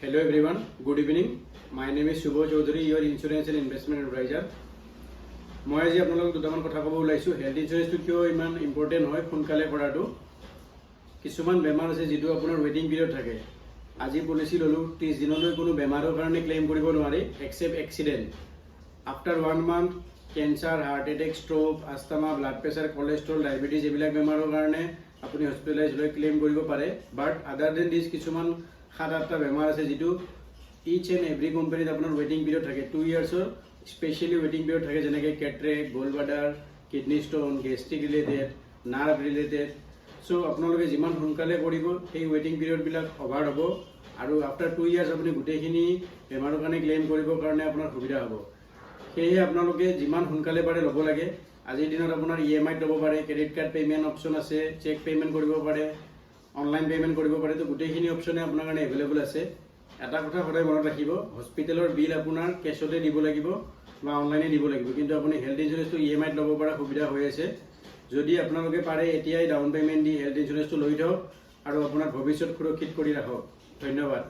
Hello everyone, good evening. My name is Shubho Chaudhary, your insurance and investment advisor. মই আজি আপোনালোকক দুটামান কথা ক'ব ওলাইছোঁ। হেল্থ ইঞ্চুৰেঞ্চটো কিয় ইমান ইম্পৰ্টেণ্ট হয় সোনকালে কৰাটো? কিছুমান বেমাৰ আছে যিটো আপোনাৰ ৱেটিং পিৰিয়ড থাকে। আজি পলিচি ল'লোঁ ত্ৰিছ দিনলৈ কোনো বেমাৰৰ কাৰণে ক্লেইম কৰিব নোৱাৰি except accident after one month cancer heart attack stroke asthma blood pressure cholesterol diabetes এইবিলাক বেমাৰৰ কাৰণে আপুনি হস্পিটেলাইজ লৈ ক্লেইম কৰিব পাৰে। বাট আদাৰ দেন দিছ কিছুমান সাত আঠটা বেমাৰ আছে যিটো ইচ এণ্ড এভৰি কোম্পানীত আপোনাৰ ৱেটিং পিৰিয়ড থাকে। টু ইয়াৰ্ছৰ স্পেচিয়েলি ৱেটিং পিৰিয়ড থাকে, যেনেকৈ cataract gall bladder kidney stone gastric related nerve related so' আপোনালোকে যিমান সোনকালে কৰিব, সেই ৱেটিং পিৰিয়ডবিলাক অভাৰ হ'ব। আৰু আফটাৰ টু ইয়াৰ্ছ আপুনি গোটেইখিনি বেমাৰৰ কাৰণে ক্লেইম কৰিবৰ কাৰণে আপোনাৰ সুবিধা হ'ব। সেয়েহে আপোনালোকে যিমান সোনকালে পাৰে ল'ব লাগে। আজিৰ দিনত আপোনাৰ ই এম আইত ল'ব পাৰে ক্ৰেডিট কাৰ্ড পে'মেণ্ট অপশ্যন আছে চেক পে'মেণ্ট কৰিব পাৰে। অনলাইন পে'মেণ্ট কৰিব পাৰে, তো গোটেইখিনি অপশ্যনে আপোনাৰ কাৰণে এভেইলেবল আছে। এটা কথা সদায় মনত ৰাখিব হস্পিটেলৰ বিল আপোনাৰ কেছতে দিব লাগিব বা অনলাইনে দিব লাগিব। কিন্তু আপুনি হেল্থ ইঞ্চুৰেঞ্চটো ই এম আইত ল'ব পৰা সুবিধা হৈ আছে। যদি আপোনালোকে পাৰে, এতিয়াই ডাউন পে'মেণ্ট দি হেল্থ ইঞ্চুৰেঞ্চটো লৈ থওক আৰু আপোনাৰ ভৱিষ্যত সুৰক্ষিত কৰি ৰাখক। ধন্যবাদ।